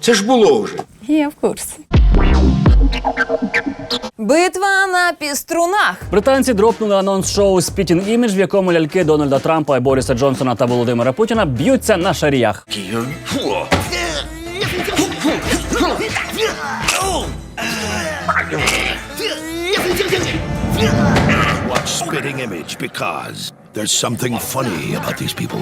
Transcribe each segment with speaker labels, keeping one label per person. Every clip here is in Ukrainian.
Speaker 1: Це ж було вже.
Speaker 2: Я в курсі. Битва на піструнах.
Speaker 3: Британці дропнули анонс шоу Spitting Image, в якому ляльки Дональда Трампа, і Бориса Джонсона та Володимира Путіна б'ються на шаріях.
Speaker 4: Watch Spitting Image because there's something funny about these people.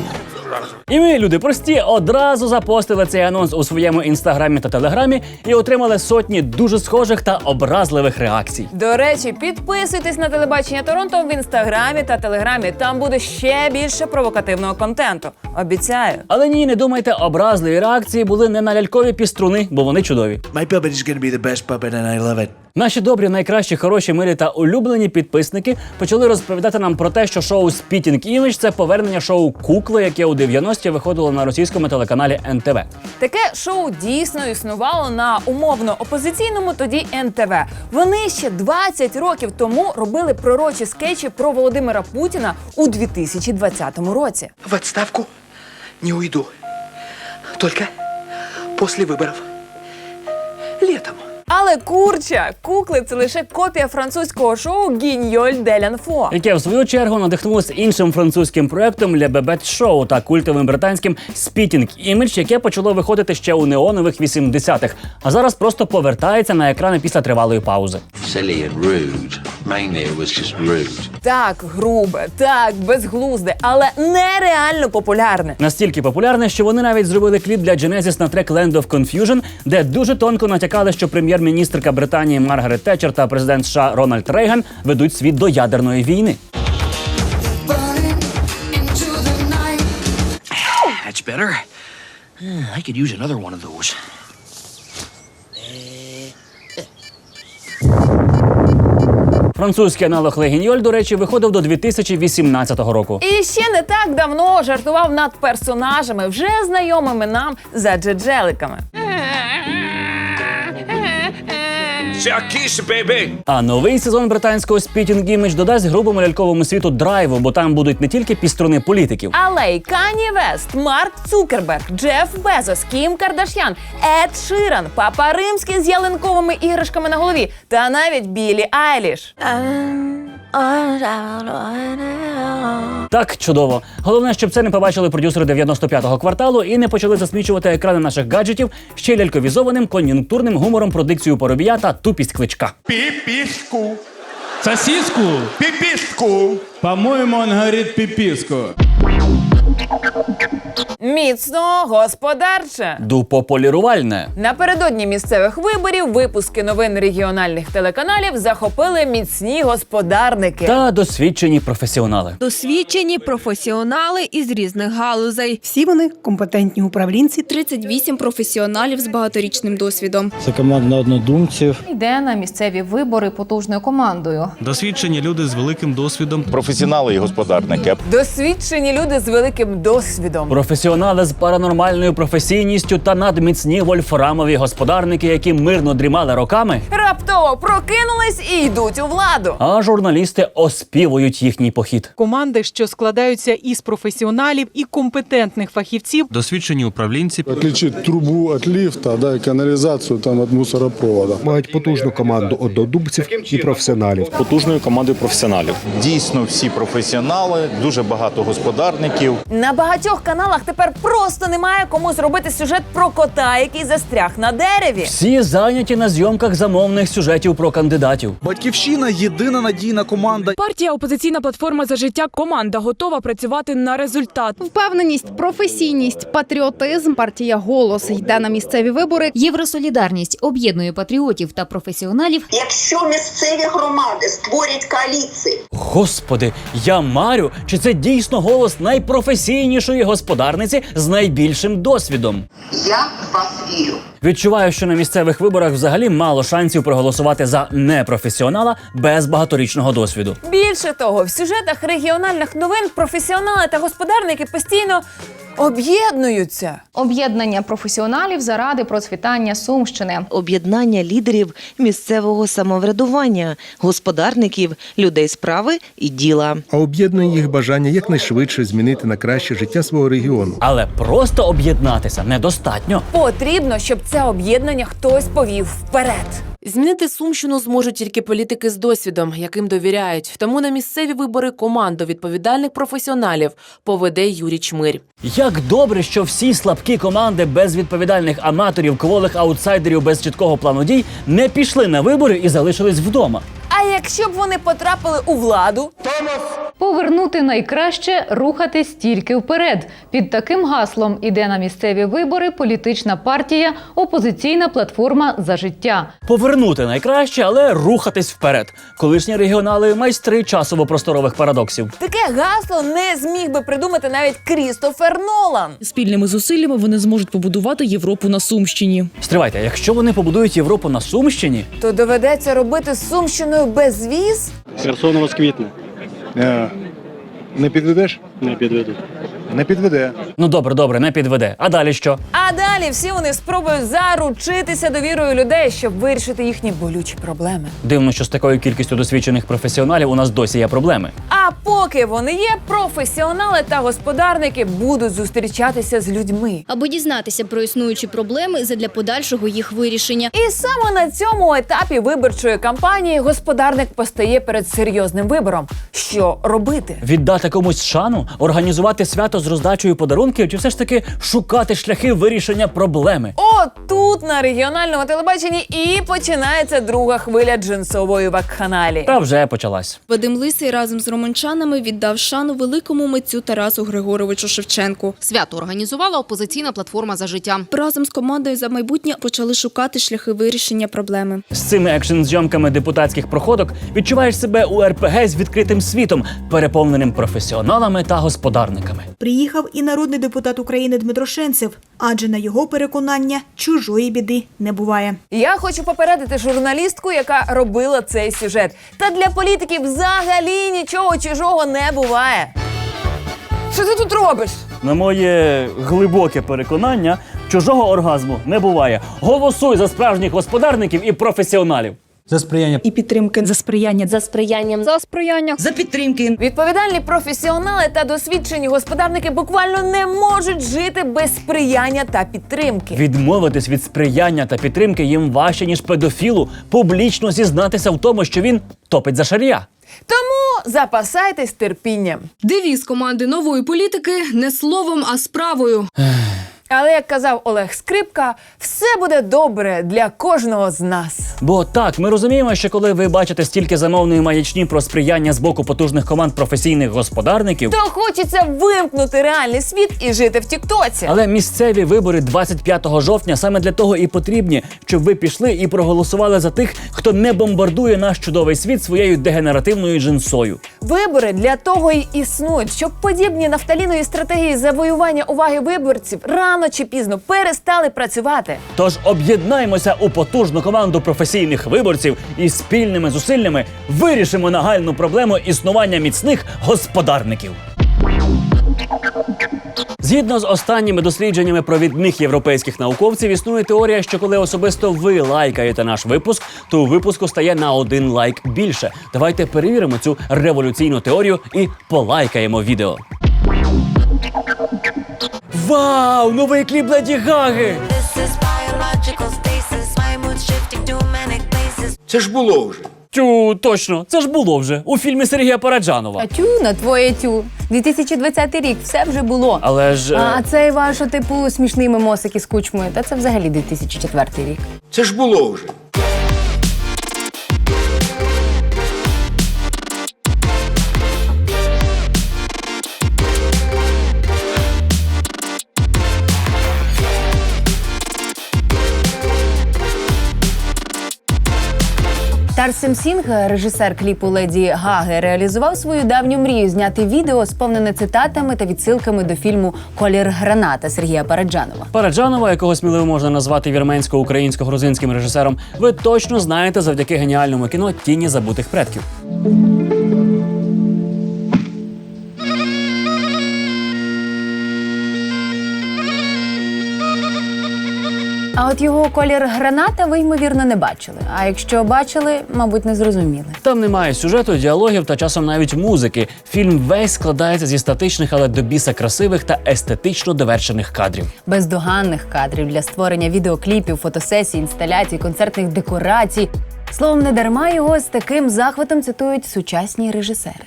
Speaker 3: І ми, люди прості, одразу запостили цей анонс у своєму інстаграмі та телеграмі і отримали сотні дуже схожих та образливих реакцій.
Speaker 2: До речі, підписуйтесь на телебачення Торонто в інстаграмі та телеграмі. Там буде ще більше провокативного контенту. Обіцяю.
Speaker 3: Але ні, не думайте, образливі реакції були не на лялькові піструни, бо вони чудові.
Speaker 5: My puppet is going to be the best puppet, and I love it.
Speaker 3: Наші добрі, найкращі, хороші, милі та улюблені підписники почали розповідати нам про те, що шоу Spitting Image – це повернення шоу Кукли, яке у 90-ті виходило на російському телеканалі НТВ.
Speaker 2: Таке шоу дійсно існувало на умовно опозиційному тоді НТВ. Вони ще 20 років тому робили пророчі скетчі про Володимира Путіна у 2020 році.
Speaker 6: В отставку не уйду. Только после выборов. Летом.
Speaker 2: Але курча, кукли це лише копія французького шоу Гіньоль де Лянфо.
Speaker 3: яке в свою чергу надихнулося іншим французьким проектом Le Bebet Show та культовим британським Spitting Image, яке почало виходити ще у неонових 80-х, а зараз просто повертається на екрани після тривалої паузи.
Speaker 7: silly and rude. Mainly, it was just rude.
Speaker 2: Так грубе, так безглузде, але нереально популярне.
Speaker 3: Настільки популярне, що вони навіть зробили кліп для Genesis на трек Land of Confusion, де дуже тонко натякали, що прем'єр-міністрка Британії Маргарет Тетчер та президент США Рональд Рейган ведуть світ до ядерної війни.
Speaker 5: That's better. I could use another one of those.
Speaker 3: Французький аналог Легіньоль, до речі, виходив до 2018 року.
Speaker 2: І ще не так давно жартував над персонажами, вже знайомими нам за джеджеликами.
Speaker 3: А новий сезон британського Spitting Image додасть грубому ляльковому світу драйву, бо там будуть не тільки піструни політиків.
Speaker 2: Але й Кані Вест, Марк Цукерберг, Джеф Безос, Кім Кардашян, Ед Ширан, Папа Римський з ялинковими іграшками на голові, та навіть Білі Айліш.
Speaker 3: Так чудово. Головне, щоб це не побачили продюсери 95-го кварталу і не почали засмічувати екрани наших гаджетів ще ляльковізованим кон'юнктурним гумором про дикцію Поробія та тупість кличка.
Speaker 8: Пиписку.
Speaker 9: Сосиску?
Speaker 8: Пиписку.
Speaker 9: По-моему, он говорит пиписку.
Speaker 2: Міцно господарче.
Speaker 3: Дуполірувальне.
Speaker 2: Напередодні місцевих виборів випуски новин регіональних телеканалів захопили міцні господарники.
Speaker 3: Та досвідчені професіонали.
Speaker 10: Досвідчені професіонали із різних галузей.
Speaker 11: Всі вони компетентні управлінці.
Speaker 10: 38 професіоналів з багаторічним досвідом.
Speaker 12: Це команда однодумців.
Speaker 13: Йде на місцеві вибори потужною командою.
Speaker 9: Досвідчені люди з великим досвідом.
Speaker 4: Професіонали і господарники.
Speaker 2: Досвідчені люди з великим досвідом.
Speaker 3: Професіонали з паранормальною професійністю та надміцні вольфрамові господарники, які мирно дрімали роками,
Speaker 2: Раптово прокинулись і йдуть у владу.
Speaker 3: а журналісти оспівують їхній похід.
Speaker 11: Команди, що складаються із професіоналів і компетентних фахівців,
Speaker 9: Досвідчені управлінці.
Speaker 8: Отличить трубу от лифта, да, и канализацию там от мусоропровода.
Speaker 12: Мають потужну команду однодумців і професіоналів.
Speaker 4: Потужною командою професіоналів. Дійсно, всі професіонали, дуже багато господарників.
Speaker 2: На багатьох каналах тепер просто немає кому зробити сюжет про кота, який застряг на дереві.
Speaker 3: Всі зайняті на зйомках замовних сюжетів про кандидатів.
Speaker 6: Батьківщина єдина надійна команда.
Speaker 10: Партія опозиційна платформа за життя. Команда готова працювати на результат.
Speaker 13: Впевненість, професійність, патріотизм. Партія голос йде на місцеві вибори.
Speaker 10: Євросолідарність об'єднує патріотів та професіоналів.
Speaker 11: якщо місцеві громади створять коаліції,
Speaker 3: Господи, я марю, чи це дійсно голос найпрофесійнішої господарниці з найбільшим досвідом?
Speaker 11: я в вас вірю.
Speaker 3: Відчуваю, що на місцевих виборах взагалі мало шансів проголосувати за непрофесіонала без багаторічного досвіду.
Speaker 2: Більше того, в сюжетах регіональних новин професіонали та господарники постійно об'єднуються.
Speaker 13: Об'єднання професіоналів заради процвітання Сумщини.
Speaker 1: Об'єднання лідерів місцевого самоврядування, господарників, людей справи і діла.
Speaker 12: А об'єднує їх бажання якнайшвидше змінити на краще життя свого регіону.
Speaker 3: Але просто об'єднатися недостатньо.
Speaker 2: Потрібно, щоб це об'єднання хтось повів вперед.
Speaker 10: Змінити Сумщину зможуть тільки політики з досвідом, яким довіряють. Тому на місцеві вибори команду відповідальних професіоналів поведе Юрій Чмирь.
Speaker 3: Як добре, що всі слабкі команди без відповідальних аматорів, кволих аутсайдерів без чіткого плану дій не пішли на вибори і залишились вдома.
Speaker 2: А якщо б вони потрапили у владу,
Speaker 13: Повернути найкраще рухатись тільки вперед. Під таким гаслом іде на місцеві вибори політична партія Опозиційна платформа за життя.
Speaker 3: Повернути найкраще, але рухатись вперед. Колишні регіонали майстри часово-просторових парадоксів.
Speaker 2: таке гасло не зміг би придумати навіть Крістофер Нолан.
Speaker 10: Спільними зусиллями вони зможуть побудувати Європу на Сумщині.
Speaker 3: Стривайте, якщо вони побудують Європу на Сумщині,
Speaker 2: То доведеться робити з Сумщиною безвіз?
Speaker 9: Херсон розквітне.
Speaker 12: Не підведеш?
Speaker 9: Не підведу.
Speaker 12: Не підведе.
Speaker 3: ну добре, добре, не підведе. А далі що?
Speaker 2: А далі всі вони спробують заручитися довірою людей, щоб вирішити їхні болючі проблеми.
Speaker 3: Дивно, що з такою кількістю досвідчених професіоналів у нас досі є проблеми.
Speaker 2: А поки вони є, професіонали та господарники будуть зустрічатися з людьми.
Speaker 13: Аби дізнатися про існуючі проблеми задля подальшого їх вирішення.
Speaker 2: І саме на цьому етапі виборчої кампанії господарник постає перед серйозним вибором: що робити?
Speaker 3: Віддати комусь шану, організувати свято з роздачею подарунків, чи все ж таки шукати шляхи вирішення проблеми.
Speaker 2: От тут на регіональному телебаченні і починається друга хвиля джинсової вакханалії.
Speaker 3: Та вже почалась.
Speaker 10: Вадим Лисий разом з романчанами віддав шану великому митцю Тарасу Григоровичу Шевченку.
Speaker 13: Свято організувала опозиційна платформа за життя.
Speaker 10: Разом з командою за майбутнє почали шукати шляхи вирішення проблеми.
Speaker 3: З цими екшн-зйомками депутатських проходок відчуваєш себе у РПГ з відкритим світом, переповненим професіоналами та господарниками.
Speaker 11: Приїхав і народний депутат України Дмитро Шенцев, адже на його переконання чужої біди не буває.
Speaker 2: Я хочу попередити журналістку, яка робила цей сюжет. Та для політиків взагалі нічого чужого не буває. Що ти тут робиш?
Speaker 3: На моє глибоке переконання, чужого оргазму не буває. Голосуй за справжніх господарників і професіоналів.
Speaker 9: За сприяння.
Speaker 10: І підтримки за сприяння
Speaker 13: За сприянням за сприяння
Speaker 10: за підтримки.
Speaker 2: Відповідальні професіонали та досвідчені господарники буквально не можуть жити без сприяння та підтримки.
Speaker 3: Відмовитись від сприяння та підтримки їм важче, ніж педофілу публічно зізнатися в тому, що він топить за шарія.
Speaker 2: Тому запасайтесь терпінням.
Speaker 10: Девіз команди нової політики не словом, а справою.
Speaker 2: Але як казав Олег Скрипка, все буде добре для кожного з нас.
Speaker 3: Бо так, ми розуміємо, що коли ви бачите стільки замовної маячні про сприяння з боку потужних команд професійних господарників,
Speaker 2: То хочеться вимкнути реальний світ і жити в Тіктоці.
Speaker 3: але місцеві вибори 25 жовтня саме для того і потрібні, щоб ви пішли і проголосували за тих, хто не бомбардує наш чудовий світ своєю дегенеративною джинсою.
Speaker 2: Вибори для того й існують, щоб подібні нафталінові стратегії завоювання уваги виборців рано чи пізно перестали працювати.
Speaker 3: Тож об'єднаймося у потужну команду професійних виборців і спільними зусиллями вирішимо нагальну проблему існування міцних господарників. Згідно з останніми дослідженнями провідних європейських науковців, існує теорія, що коли особисто ви лайкаєте наш випуск, то у випуску стає на один лайк більше. Давайте перевіримо цю революційну теорію і полайкаємо відео. Вау! Новий кліп Леді Гаги!
Speaker 6: Це ж було вже.
Speaker 3: Тю, точно, це ж було вже у фільмі Сергія Параджанова.
Speaker 13: Тю на твоє тю. 2020 рік все вже було.
Speaker 3: Але ж е,
Speaker 13: А цей ваш, типу, смішний мемосик із кучмою, та це взагалі 2004 рік.
Speaker 6: Це ж було вже.
Speaker 13: Тарсем Сінг, режисер кліпу Леді Гаги, реалізував свою давню мрію зняти відео, сповнене цитатами та відсилками до фільму Колір граната Сергія Параджанова.
Speaker 3: Параджанова, якого сміливо можна назвати вірменсько-українсько-грузинським режисером, ви точно знаєте завдяки геніальному кіно Тіні забутих предків.
Speaker 14: А от його колір граната ви ймовірно не бачили. А якщо бачили, мабуть, не зрозуміли.
Speaker 3: Там немає сюжету, діалогів та часом навіть музики. Фільм весь складається зі статичних, але до біса красивих та естетично довершених кадрів.
Speaker 14: бездоганних кадрів для створення відеокліпів, фотосесій, інсталяцій, концертних декорацій. Словом, не дарма його з таким захватом цитують сучасні режисери.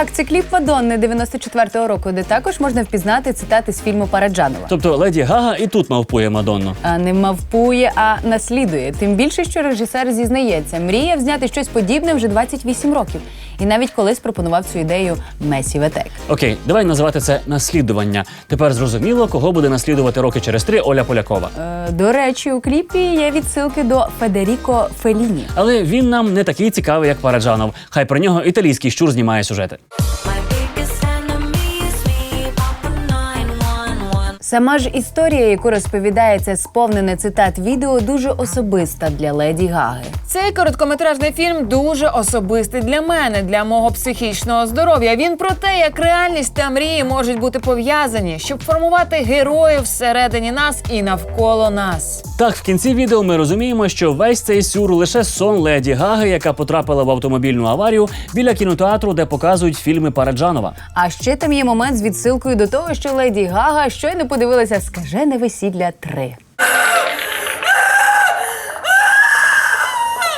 Speaker 14: Так, це кліп Мадонни 94-го року, де також можна впізнати цитати з фільму Параджанова.
Speaker 3: Тобто леді Гага і тут мавпує Мадонну.
Speaker 14: А не мавпує, а наслідує. Тим більше, що режисер зізнається, мріяв зняти щось подібне вже 28 років. І навіть колись пропонував цю ідею Месі Ветек.
Speaker 3: Окей, давай називати це наслідування. Тепер зрозуміло, кого буде наслідувати роки через три Оля Полякова.
Speaker 14: Е, до речі, у кліпі є відсилки до Федеріко Феліні.
Speaker 3: Але він нам не такий цікавий, як Параджанов. Хай про нього італійський щур знімає сюжети.
Speaker 14: My Сама ж історія, яку розповідає це сповнене цитат відео, дуже особиста для леді Гаги. Цей короткометражний фільм дуже особистий для мене, для мого психічного здоров'я. Він про те, як реальність та мрії можуть бути пов'язані, щоб формувати героїв всередині нас і навколо нас.
Speaker 3: Так, в кінці відео ми розуміємо, що весь цей сюр лише сон леді Гаги, яка потрапила в автомобільну аварію біля кінотеатру, де показують фільми Параджанова.
Speaker 14: А ще там є момент з відсилкою до того, що леді Гага щойно подивилася скажене весілля 3.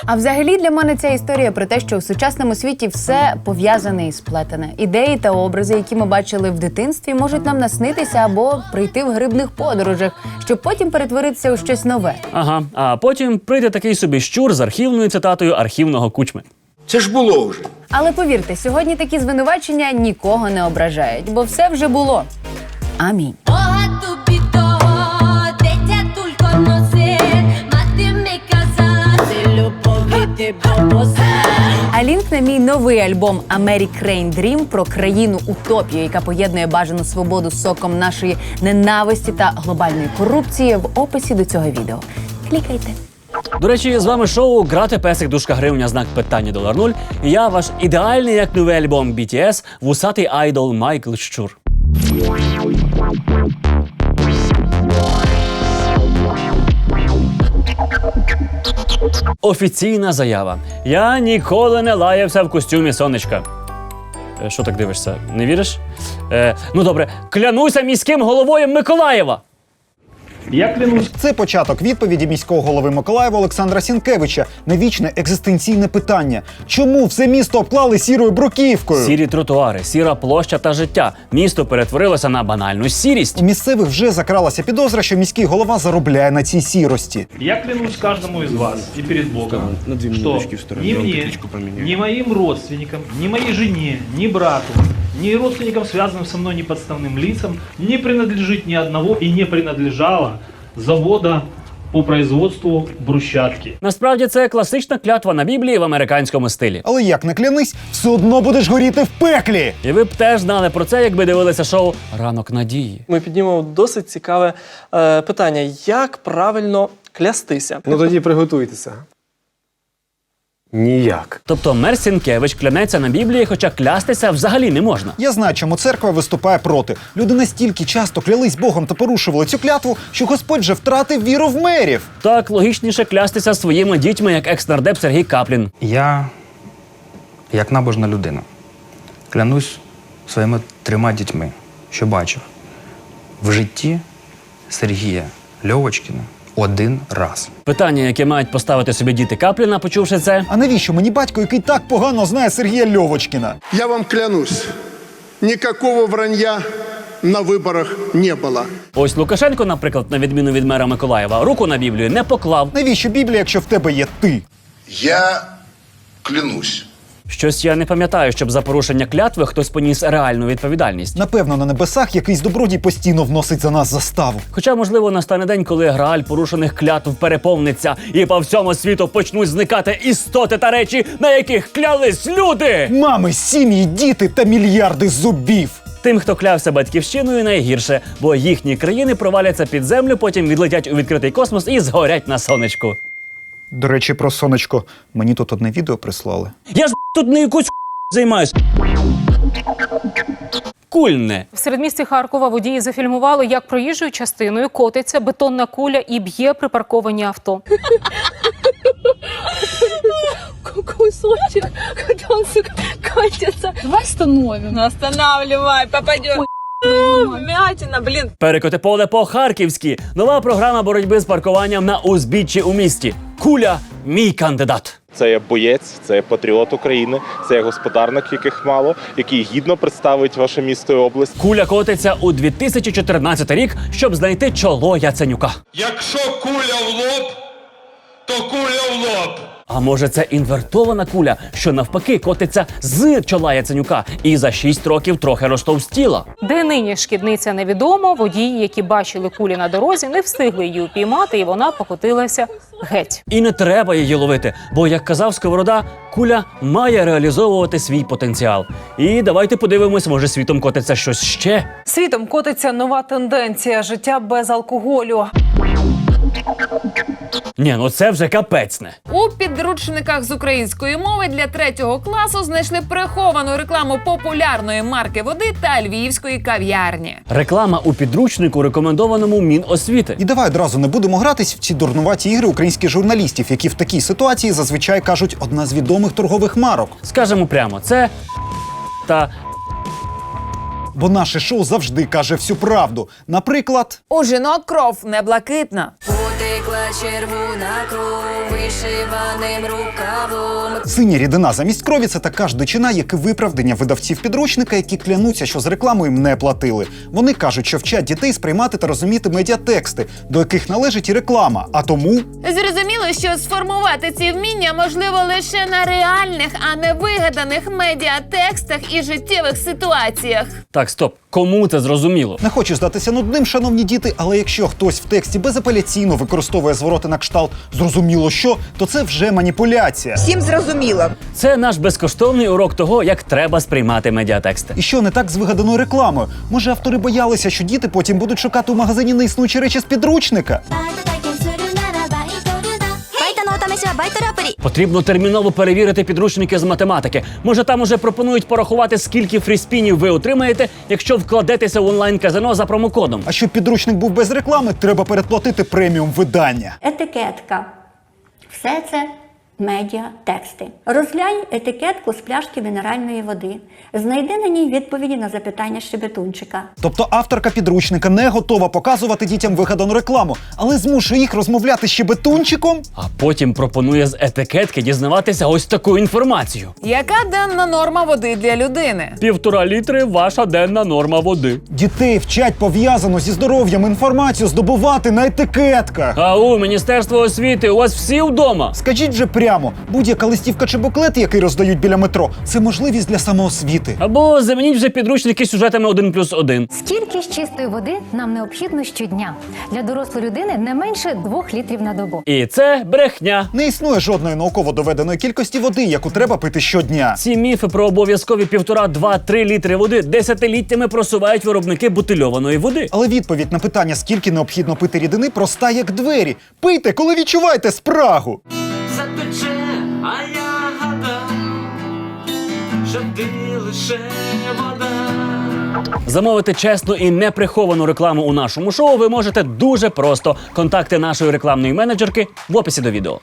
Speaker 14: А взагалі для мене ця історія про те, що в сучасному світі все пов'язане і сплетене. Ідеї та образи, які ми бачили в дитинстві, можуть нам наснитися або прийти в грибних подорожах, щоб потім перетворитися у щось нове.
Speaker 3: Ага, а потім прийде такий собі щур з архівною цитатою архівного кучми.
Speaker 15: Це ж було вже.
Speaker 14: Але повірте, сьогодні такі звинувачення нікого не ображають, бо все вже було. Амінь. А лінк на мій новий альбом American Dream про країну утопію, яка поєднує бажану свободу з соком нашої ненависті та глобальної корупції в описі до цього відео. Клікайте.
Speaker 3: До речі, з вами шоу Грати песик дужка гривня знак питання долар нуль. І я ваш ідеальний як новий альбом BTS, вусатий айдол Майкл Щур. Офіційна заява. Я ніколи не лаявся в костюмі сонечка. Е, Що так дивишся? Не віриш? Е, ну добре, клянуся міським головою Миколаєва.
Speaker 9: Я клянусь.
Speaker 16: Це початок відповіді міського голови Миколаєва Олександра Сінкевича на вічне екзистенційне питання: чому все місто обклали сірою бруківкою?
Speaker 3: Сірі тротуари, сіра площа та життя. Місто перетворилося на банальну сірість.
Speaker 16: У місцевих вже закралася підозра, що міський голова заробляє на цій сірості.
Speaker 9: Я клянусь каждому из вас и перед Богом, что ни мне, ни моим родственникам, ни моей жене, ни брату, ни родственникам, связанным со мной неподставным лицам, не принадлежит ни одного и не принадлежало завода по производству брусчатки.
Speaker 3: Насправді це класична клятва на Біблії в американському стилі.
Speaker 16: Але як не клянись, все одно будеш горіти в пеклі.
Speaker 3: І ви б теж знали про це, якби дивилися шоу Ранок надії.
Speaker 9: Ми піднімемо досить цікаве е, питання: як правильно клястися?
Speaker 11: Ну тоді приготуйтеся. Ніяк.
Speaker 3: Тобто Мер Сінкевич клянеться на Біблії, хоча клястися взагалі не можна.
Speaker 16: Я знаю, чому церква виступає проти. Люди настільки часто клялись Богом та порушували цю клятву, що Господь вже втратив віру в мерів.
Speaker 3: Так логічніше клястися своїми дітьми, як екс-нардеп Сергій Каплін.
Speaker 9: Я, як набожна людина, клянусь своїми трьома дітьми, що бачив в житті Сергія Льовочкіна один раз.
Speaker 3: Питання, яке мають поставити собі діти Капліна, почувши це.
Speaker 16: А навіщо мені батько, який так погано знає Сергія Льовочкіна?
Speaker 11: Я вам клянусь, никакого вранья на виборах не було.
Speaker 3: Ось Лукашенко, наприклад, на відміну від мера Миколаєва, руку на Біблію не поклав.
Speaker 16: Навіщо Біблія, якщо в тебе є ти?
Speaker 7: Я клянусь.
Speaker 3: Щось я не пам'ятаю, щоб за порушення клятви хтось поніс реальну відповідальність.
Speaker 16: Напевно, на небесах якийсь добродій постійно вносить за нас заставу.
Speaker 3: Хоча, можливо, настане день, коли грааль порушених клятв переповниться, і по всьому світу почнуть зникати істоти та речі, на яких клялись люди.
Speaker 16: Мами, сім'ї, діти та мільярди зубів.
Speaker 3: Тим, хто клявся батьківщиною, найгірше, бо їхні країни проваляться під землю, потім відлетять у відкритий космос і згорять на сонечку.
Speaker 16: До речі, про сонечко. Мені тут одне відео прислали.
Speaker 3: Я ж тут не якусь займаюсь. Кульне.
Speaker 17: В середмісті Харкова водії зафільмували, як проїжджою частиною котиться бетонна куля і б'є припарковані авто.
Speaker 18: Кусочек, когда он, сука, катится. Давай остановим. Ну, останавливай, попадет. Вмятина, блин.
Speaker 3: Перекоти поле по-харківськи. Нова програма боротьби з паркуванням на узбіччі у місті. Куля мій кандидат.
Speaker 19: Це є боєць, це є патріот України, це є господарник, яких мало, який гідно представить ваше місто і область.
Speaker 3: Куля котиться у 2014 рік, щоб знайти чоло Яценюка.
Speaker 6: Якщо куля в лоб, то куля в лоб.
Speaker 3: А може це інвертована куля, що навпаки котиться з чола Яценюка і за 6 років трохи розтовстіла.
Speaker 17: Де нині шкідниця невідомо. Водії, які бачили кулі на дорозі, не встигли її упіймати, і вона покотилася геть.
Speaker 3: І не треба її ловити, бо, як казав Сковорода, куля має реалізовувати свій потенціал. І давайте подивимось, може світом котиться щось ще.
Speaker 20: Світом котиться нова тенденція життя без алкоголю.
Speaker 3: Ні, ну це вже капецне.
Speaker 2: У підручниках з української мови для третього класу знайшли приховану рекламу популярної марки води та львівської кав'ярні.
Speaker 3: Реклама у підручнику, рекомендованому Міносвіти.
Speaker 16: І давай одразу не будемо гратись в ці дурнуваті ігри українських журналістів, які в такій ситуації зазвичай кажуть одна з відомих торгових марок.
Speaker 3: Скажемо прямо, це та
Speaker 16: Бо наше шоу завжди каже всю правду. Наприклад,
Speaker 2: У жінок кров не блакитна.
Speaker 18: Червона кров вишиваним рукавом.
Speaker 16: синя рідина замість крові це така ж дичина, як і виправдання видавців підручника, які клянуться, що з рекламою їм не платили. Вони кажуть, що вчать дітей сприймати та розуміти медіатексти, до яких належить і реклама. А тому
Speaker 2: Зрозуміло, що сформувати ці вміння можливо лише на реальних, а не вигаданих медіатекстах і життєвих ситуаціях.
Speaker 3: так, стоп, кому це зрозуміло?
Speaker 16: Не хочу здатися нудним, шановні діти, але якщо хтось в тексті безапеляційно використовує звороти на кшталт зрозуміло що, то це вже маніпуляція.
Speaker 20: Всім зрозуміло.
Speaker 3: Це наш безкоштовний урок того, як треба сприймати медіатексти.
Speaker 16: І що не так з вигаданою рекламою? Може, автори боялися, що діти потім будуть шукати у магазині неіснуючі речі з підручника?
Speaker 3: Потрібно терміново перевірити підручники з математики. Може, там уже пропонують порахувати, скільки фріспінів ви отримаєте, якщо вкладетеся в онлайн-казино за промокодом.
Speaker 16: А щоб підручник був без реклами, треба передплатити преміум видання.
Speaker 18: Етикетка. Все це медіа тексти. Розглянь етикетку з пляшки мінеральної води. Знайди на ній відповіді на запитання щебетунчика.
Speaker 16: Тобто авторка підручника не готова показувати дітям вигадану рекламу, але змушує їх розмовляти ще бетунчиком.
Speaker 3: А потім пропонує з етикетки дізнаватися ось таку інформацію.
Speaker 2: Яка денна норма води для людини?
Speaker 3: Півтора літри ваша денна норма води.
Speaker 16: Дітей вчать пов'язану зі здоров'ям інформацію здобувати на етикетках.
Speaker 3: Ау, Міністерство освіти, у вас всі вдома?
Speaker 16: Скажіть вже прямо, будь-яка листівка чи буклет, який роздають біля метро, це можливість для самоосвіти.
Speaker 3: Або замініть вже підручники сюжетами 1 плюс 1.
Speaker 21: Скільки ж чистої води нам необхідно щодня? Для дорослої людини не менше двох літрів на добу.
Speaker 3: І це брехня.
Speaker 16: Не існує жодної науково доведеної кількості води, яку треба пити щодня.
Speaker 3: Ці міфи про обов'язкові півтора, два-три літри води десятиліттями просувають виробники бутильованої води.
Speaker 16: Але відповідь на питання, скільки необхідно пити рідини, проста як двері. Пийте, коли відчуваєте спрагу.
Speaker 22: Запече, а я гадав, що ти лише вода.
Speaker 3: Замовити чесну і неприховану рекламу у нашому шоу ви можете дуже просто. Контакти нашої рекламної менеджерки в описі до відео.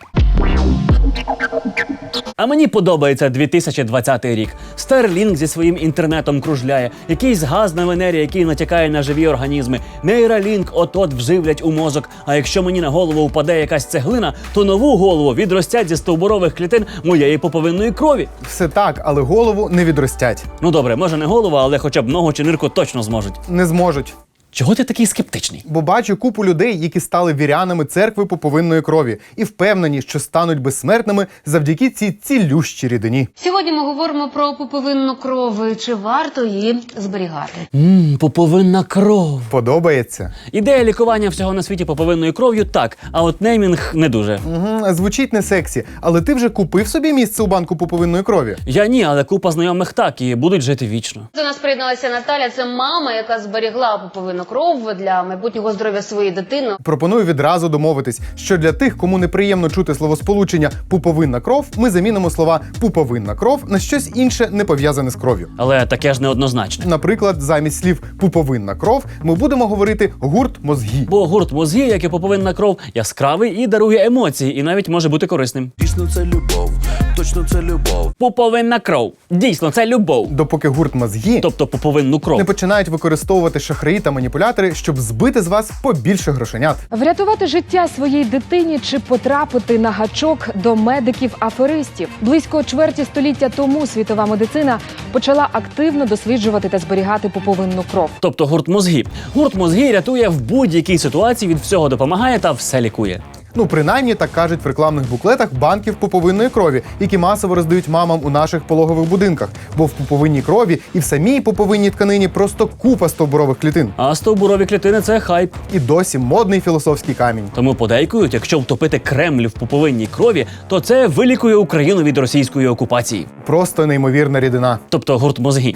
Speaker 3: А мені подобається 2020 рік. Starlink зі своїм інтернетом кружляє, якийсь газ на Венері, який натякає на живі організми. Нейралінк от-от вживлять у мозок. А якщо мені на голову впаде якась цеглина, то нову голову відростять зі стовбурових клітин моєї поповинної крові.
Speaker 23: Все так, але голову не відростять.
Speaker 3: Ну добре, може не голову, але хоча б ногу чи нирку точно зможуть.
Speaker 23: Не зможуть.
Speaker 3: Чого ти такий скептичний?
Speaker 23: Бо бачу купу людей, які стали вірянами церкви поповинної крові, і впевнені, що стануть безсмертними завдяки цій цілющій рідині.
Speaker 21: Сьогодні ми говоримо про пуповинну кров. Чи варто її зберігати?
Speaker 3: Ммм, поповинна кров.
Speaker 23: Подобається.
Speaker 3: Ідея лікування всього на світі поповинною кров'ю так, а от неймінг не дуже.
Speaker 23: Угу, звучить не сексі, але ти вже купив собі місце у банку поповинної крові.
Speaker 3: Я ні, але купа знайомих так і будуть жити вічно.
Speaker 21: До нас приєдналася Наталя. Це мама, яка зберігла пуповинну
Speaker 14: пуповинну кров для майбутнього здоров'я своєї дитини.
Speaker 23: Пропоную відразу домовитись, що для тих, кому неприємно чути словосполучення пуповинна кров, ми замінимо слова пуповинна кров на щось інше не пов'язане з кров'ю.
Speaker 3: Але таке ж неоднозначне.
Speaker 23: Наприклад, замість слів пуповинна кров ми будемо говорити гурт мозгі.
Speaker 3: Бо гурт мозги, як і поповинна кров, яскравий і дарує емоції, і навіть може бути корисним.
Speaker 7: Дійсно, це любов, точно це любов.
Speaker 3: Пуповинна кров. Дійсно, це любов.
Speaker 23: Допоки гурт мозгі,
Speaker 3: тобто пуповинну кров,
Speaker 23: не починають використовувати шахраї та маніпулятори, щоб збити з вас побільше грошенят.
Speaker 24: Врятувати життя своїй дитині чи потрапити на гачок до медиків-аферистів близько чверті століття тому світова медицина почала активно досліджувати та зберігати пуповинну кров.
Speaker 3: Тобто гурт мозги. Гурт мозги рятує в будь-якій ситуації, від всього допомагає та все лікує.
Speaker 23: Ну, принаймні так кажуть в рекламних буклетах банків пуповинної крові, які масово роздають мамам у наших пологових будинках. Бо в пуповинній крові і в самій пуповинній тканині просто купа стовбурових клітин.
Speaker 3: А стовбурові клітини це хайп.
Speaker 23: І досі модний філософський камінь.
Speaker 3: Тому подейкують, якщо втопити Кремль в пуповинній крові, то це вилікує Україну від російської окупації.
Speaker 23: Просто неймовірна рідина.
Speaker 3: Тобто гурт мозги.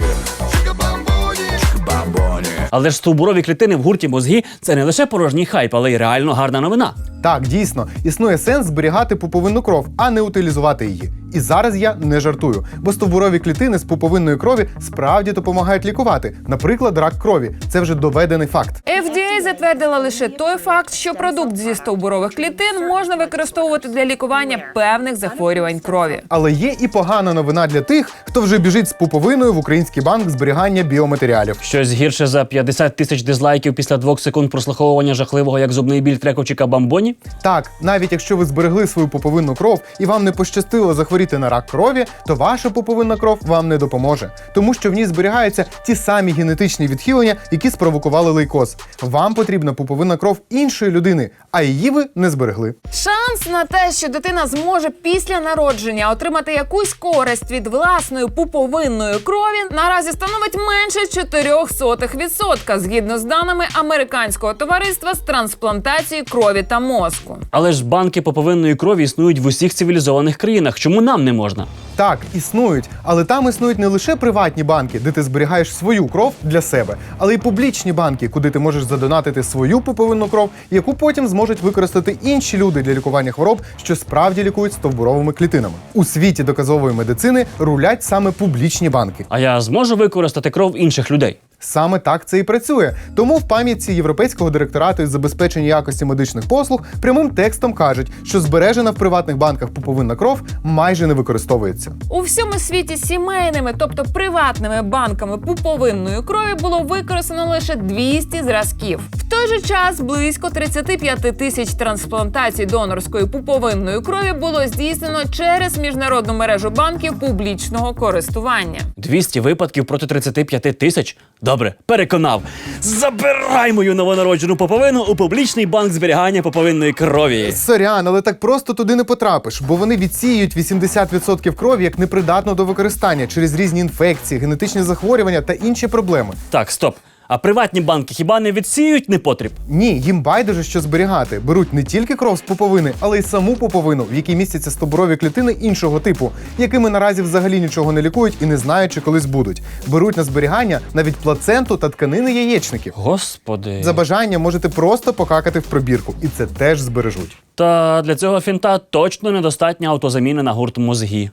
Speaker 3: Але ж стовбурові клітини в гурті мозги це не лише порожній хайп, але й реально гарна новина.
Speaker 23: Так, дійсно, існує сенс зберігати пуповинну кров, а не утилізувати її. І зараз я не жартую, бо стовбурові клітини з пуповинної крові справді допомагають лікувати, наприклад, рак крові. Це вже доведений факт.
Speaker 2: FDA затвердила лише той факт, що продукт зі стовбурових клітин можна використовувати для лікування певних захворювань крові.
Speaker 23: Але є і погана новина для тих, хто вже біжить з пуповиною в український банк зберігання біоматеріалів.
Speaker 3: Щось гірше за 50 тисяч дизлайків після двох секунд прослуховування жахливого як зубний біль трековчика бамбоні.
Speaker 23: Так, навіть якщо ви зберегли свою пуповинну кров і вам не пощастило захворіти на рак крові, то ваша пуповинна кров вам не допоможе, тому що в ній зберігаються ті самі генетичні відхилення, які спровокували лейкоз. Вам потрібна пуповинна кров іншої людини, а її ви не зберегли.
Speaker 2: Шанс на те, що дитина зможе після народження отримати якусь користь від власної пуповинної крові, наразі становить менше 0,04% згідно з даними американського товариства з трансплантації крові та мозку.
Speaker 3: Але ж банки поповинної крові існують в усіх цивілізованих країнах. Чому нам не можна?
Speaker 23: Так, існують, але там існують не лише приватні банки, де ти зберігаєш свою кров для себе, але й публічні банки, куди ти можеш задонатити свою пуповинну кров, яку потім зможуть використати інші люди для лікування хвороб, що справді лікують стовбуровими клітинами. У світі доказової медицини рулять саме публічні банки.
Speaker 3: А я зможу використати кров інших людей.
Speaker 23: Саме так це і працює. Тому в пам'ятці Європейського директорату із забезпечення якості медичних послуг прямим текстом кажуть, що збережена в приватних банках пуповинна кров майже не використовується.
Speaker 2: У всьому світі сімейними, тобто приватними банками пуповинної крові було використано лише 200 зразків. В той же час близько 35 тисяч трансплантацій донорської пуповинної крові було здійснено через міжнародну мережу банків публічного користування.
Speaker 3: 200 випадків проти 35 тисяч. Добре, переконав. Забирай мою новонароджену поповину у публічний банк зберігання поповинної крові.
Speaker 23: Сорян, але так просто туди не потрапиш, бо вони відсіюють 80% крові як непридатно до використання через різні інфекції, генетичні захворювання та інші проблеми.
Speaker 3: Так, стоп. А приватні банки хіба не відсіюють непотріб?
Speaker 23: Ні, їм байдуже що зберігати. Беруть не тільки кров з пуповини, але й саму пуповину, в якій містяться стовбурові клітини іншого типу, якими наразі взагалі нічого не лікують і не знають, чи колись будуть. Беруть на зберігання навіть плаценту та тканини яєчників.
Speaker 3: Господи.
Speaker 23: За бажанням можете просто покакати в пробірку, і це теж збережуть.
Speaker 3: Та для цього фінта точно недостатня автозаміна на гурт мозги.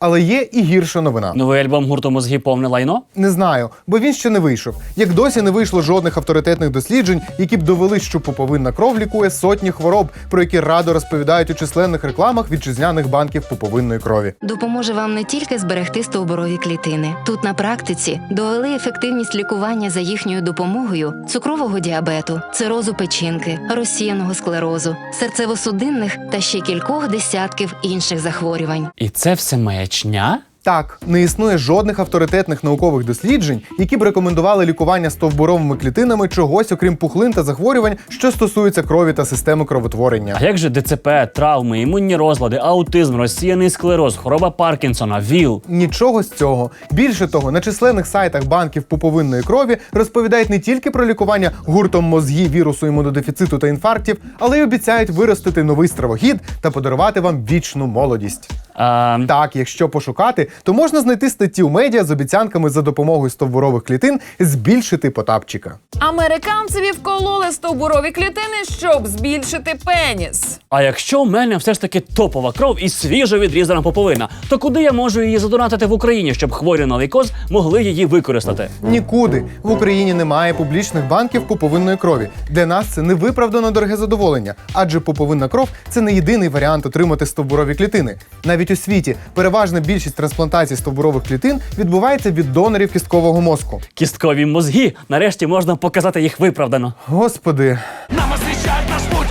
Speaker 23: Але є і гірша новина.
Speaker 3: Новий альбом гурту мозги повне лайно?
Speaker 23: Не знаю, бо він ще не вийшов. Як досі не вийшло жодних авторитетних досліджень, які б довели, що пуповинна кров лікує сотні хвороб, про які радо розповідають у численних рекламах вітчизняних банків пуповинної крові.
Speaker 25: Допоможе вам не тільки зберегти стовбурові клітини. Тут на практиці довели ефективність лікування за їхньою допомогою цукрового діабету, цирозу печінки, розсіяного склерозу, серцево-судинних та ще кількох десятків інших захворювань.
Speaker 3: І це все маячня?
Speaker 23: Так, не існує жодних авторитетних наукових досліджень, які б рекомендували лікування стовбуровими клітинами чогось, окрім пухлин та захворювань, що стосуються крові та системи кровотворення.
Speaker 3: А як же ДЦП, травми, імунні розлади, аутизм, розсіяний склероз, хвороба Паркінсона, ВІЛ?
Speaker 23: Нічого з цього. Більше того, на численних сайтах банків пуповинної крові розповідають не тільки про лікування гуртом мозгі вірусу імунодефіциту та інфарктів, але й обіцяють виростити новий стравогід та подарувати вам вічну молодість.
Speaker 3: А...
Speaker 23: Так, якщо пошукати, то можна знайти статті у медіа з обіцянками за допомогою стовбурових клітин збільшити потапчика.
Speaker 2: Американцеві вкололи стовбурові клітини, щоб збільшити пеніс.
Speaker 3: А якщо в мене все ж таки топова кров і свіжо відрізана поповина, то куди я можу її задонатити в Україні, щоб хворі на лейкоз могли її використати?
Speaker 23: Нікуди в Україні немає публічних банків пуповинної крові. Для нас це невиправдано дороге задоволення, адже пуповинна кров це не єдиний варіант отримати стовбурові клітини. Навіть у світі переважна більшість трансплантацій стовбурових клітин відбувається від донорів кісткового мозку.
Speaker 3: Кісткові мозги. Нарешті можна показати їх виправдано.
Speaker 23: Господи,
Speaker 22: Нам освещает наш путь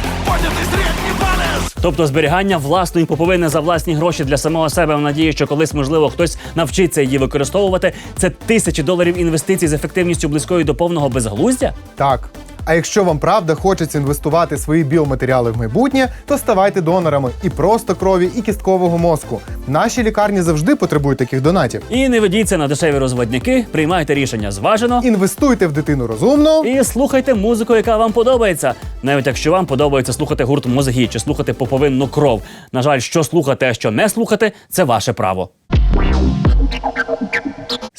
Speaker 22: средний палец.
Speaker 3: Тобто зберігання власної поповини за власні гроші для самого себе в надії, що колись можливо хтось навчиться її використовувати. Це тисячі доларів інвестицій з ефективністю близькою до повного безглуздя.
Speaker 23: так. А якщо вам правда хочеться інвестувати свої біоматеріали в майбутнє, то ставайте донорами і просто крові, і кісткового мозку. Наші лікарні завжди потребують таких донатів.
Speaker 3: І не ведіться на дешеві розводники, приймайте рішення зважено.
Speaker 23: Інвестуйте в дитину розумно.
Speaker 3: І слухайте музику, яка вам подобається. Навіть якщо вам подобається слухати гурт мозги чи слухати поповинну кров. На жаль, що слухати, а що не слухати, це ваше право.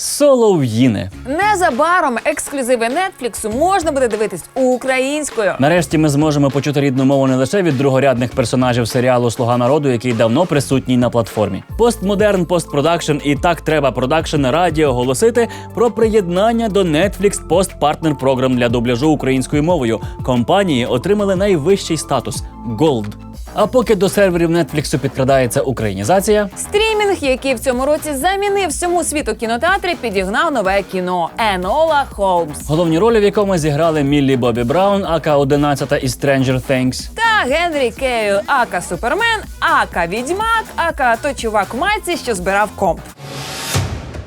Speaker 3: Солов'їни.
Speaker 2: Незабаром ексклюзиви Нетфліксу можна буде дивитись українською.
Speaker 3: Нарешті ми зможемо почути рідну мову не лише від другорядних персонажів серіалу Слуга народу, який давно присутній на платформі. Постмодерн, постпродакшн і так треба продакшн раді оголосити про приєднання до Netflix постпартнер програм для дубляжу українською мовою. Компанії отримали найвищий статус Gold. А поки до серверів Netflix підкрадається українізація,
Speaker 2: Стрімінг, який в цьому році замінив всьому світу кінотеатри, підігнав нове кіно Енола Холмс
Speaker 3: головні ролі в якому зіграли Міллі Бобі Браун, ака 11 із Stranger Things.
Speaker 2: та Генрі Кейл, ака Супермен, ака Відьмак, ака той чувак в майці, що збирав комп.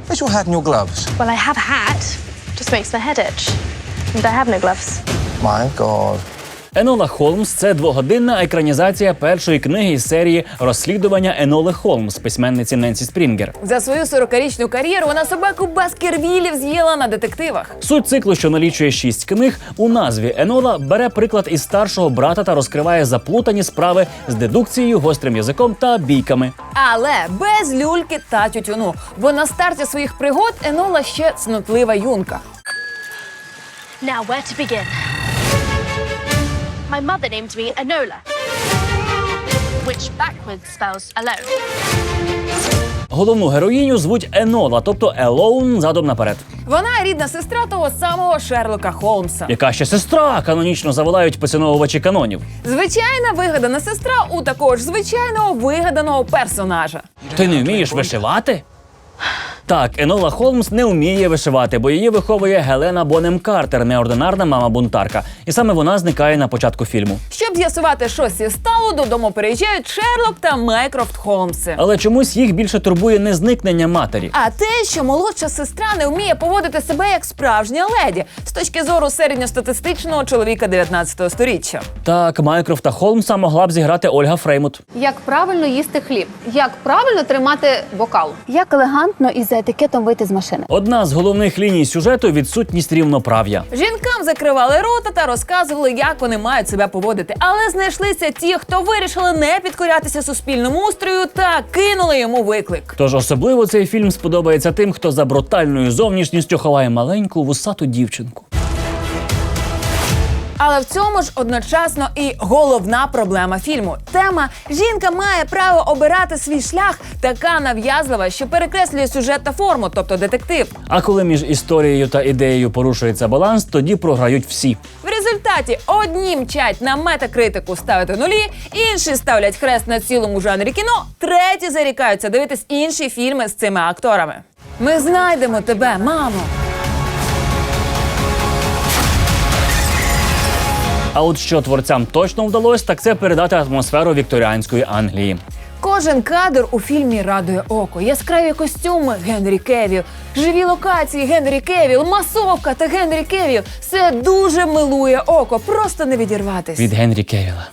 Speaker 26: Where's your hat and your gloves?
Speaker 27: Well, I have a hat. Just makes the head itch. And I have no gloves.
Speaker 26: My God.
Speaker 3: Енола Холмс це двогодинна екранізація першої книги із серії розслідування Еноли Холмс, письменниці Ненсі Спрінгер.
Speaker 2: За свою 40-річну кар'єру вона собаку Баскервілів з'їла на детективах.
Speaker 3: Суть циклу, що налічує шість книг, у назві Енола бере приклад із старшого брата та розкриває заплутані справи з дедукцією, гострим язиком та бійками.
Speaker 2: Але без люльки та тютюну. Бо на старті своїх пригод Енола ще цнотлива юнка.
Speaker 27: Now, where to begin? My mother named me Enola, which backwards spells alone.
Speaker 3: Головну героїню звуть Енола, тобто Елоун задом наперед.
Speaker 2: Вона рідна сестра того самого Шерлока Холмса.
Speaker 3: Яка ще сестра канонічно заволають поціновувачі канонів.
Speaker 2: Звичайна вигадана сестра у такого ж звичайного вигаданого персонажа.
Speaker 3: Ти не вмієш вишивати? Так, Енола Холмс не вміє вишивати, бо її виховує Гелена Бонем Картер, неординарна мама-бунтарка. І саме вона зникає на початку фільму.
Speaker 2: Щоб з'ясувати, що зі стало, додому приїжджають Шерлок та Майкрофт Холмси.
Speaker 3: Але чомусь їх більше турбує не зникнення матері.
Speaker 2: А те, що молодша сестра не вміє поводити себе як справжня леді з точки зору середньостатистичного чоловіка 19 сторіччя.
Speaker 3: Так, Майкрофта Холмса могла б зіграти Ольга Фреймут.
Speaker 14: Як правильно їсти хліб? Як правильно тримати бокал? Як елегантно і за етикетом вийти з машини?
Speaker 3: Одна з головних ліній сюжету відсутність рівноправ'я.
Speaker 2: Жінкам закривали рота та розказували, як вони мають себе поводити. Але знайшлися ті, хто вирішили не підкорятися суспільному устрою та кинули йому виклик.
Speaker 3: Тож особливо цей фільм сподобається тим, хто за брутальною зовнішністю ховає маленьку вусату дівчинку.
Speaker 2: Але в цьому ж одночасно і головна проблема фільму. Тема жінка має право обирати свій шлях, така нав'язлива, що перекреслює сюжет та форму, тобто детектив.
Speaker 3: А коли між історією та ідеєю порушується баланс, тоді програють всі.
Speaker 2: В результаті одні мчать на метакритику ставити нулі, інші ставлять хрест на цілому жанрі кіно, треті зарікаються дивитись інші фільми з цими акторами. Ми знайдемо тебе, мамо.
Speaker 3: А от що творцям точно вдалося, так це передати атмосферу вікторіанської Англії.
Speaker 2: Кожен кадр у фільмі радує око. Яскраві костюми Генрі Кевіл, живі локації Генрі Кевіл, масовка та Генрі Кевіл. Все дуже милує око, просто не відірватись.
Speaker 3: Від Генрі Кевіла.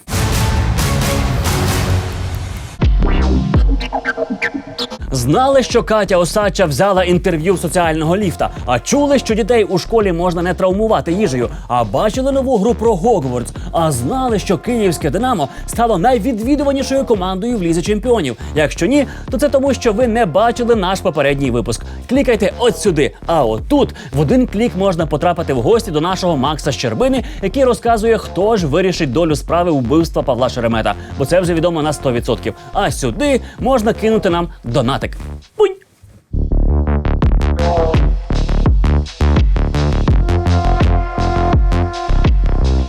Speaker 3: Знали, що Катя Осадча взяла інтерв'ю соціального ліфта, а чули, що дітей у школі можна не травмувати їжею. А бачили нову гру про Гогвардс. А знали, що київське Динамо стало найвідвідуванішою командою в лізі чемпіонів. Якщо ні, то це тому, що ви не бачили наш попередній випуск. Клікайте от сюди. А отут в один клік можна потрапити в гості до нашого Макса Щербини, який розказує, хто ж вирішить долю справи вбивства Павла Шеремета. Бо це вже відомо на 100%. А сюди можна кинути нам донатик. Пунь!